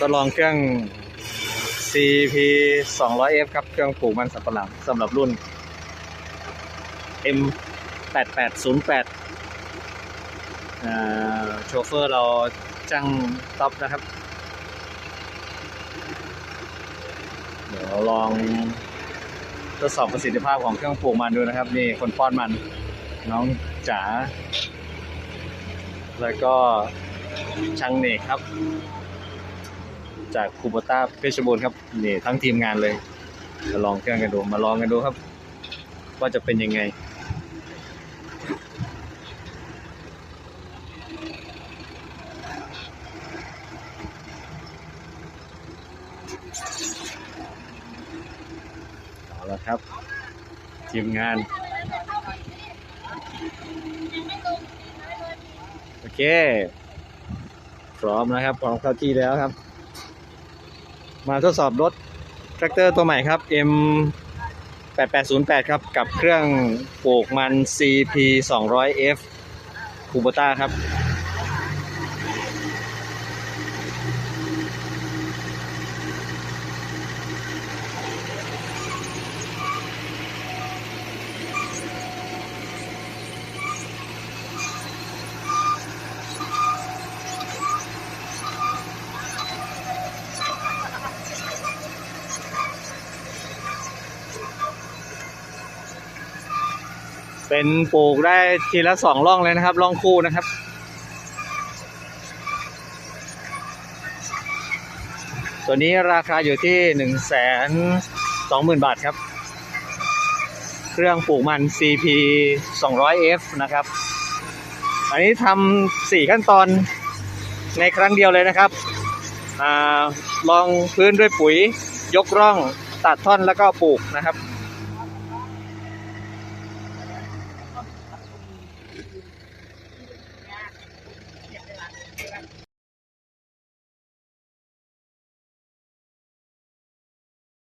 ก็ลองเครื่อง CP 200F ครับ เครื่องปลูกมันสับปะหลังสำหรับรุ่น M 8808โชเฟอร์เราจังท็อปนะครับ เดี๋ยวลอง ทดสอบประสิทธิภาพของเครื่องปลูกมันดูนะครับนี่คนป้อนมันน้องจ๋าแล้วก็ช่างเนกครับ จากคูโบต้าเพชรบูรณ์ครับนี่ทั้งทีมงานเลยมาลองเครื่องกันดูมาลองกันดูครับ ว่าจะเป็นยังไง ละครับทีมงาน โอเค พร้อมนะครับ พร้อมเข้าที่แล้วครับ มาทดสอบรถแทรกเตอร์ตัวใหม่ครับ M 8808 ครับ กับเครื่องปลูกมัน CP 200F คูโบต้าครับ เป็นปลูกได้ทีละสองร่องเลยนะครับร่องคู่นะครับตัวนี้ราคาอยู่ที่หนึ่งแสนสองหมื่นบาทครับ เครื่องปลูกมัน CP 200F นะครับ อันนี้ทำสี่ขั้นตอนในครั้งเดียวเลยนะครับอลองพื้นด้วยปุ๋ยยกร่องตัดท่อนแล้วก็ปลูกนะครับ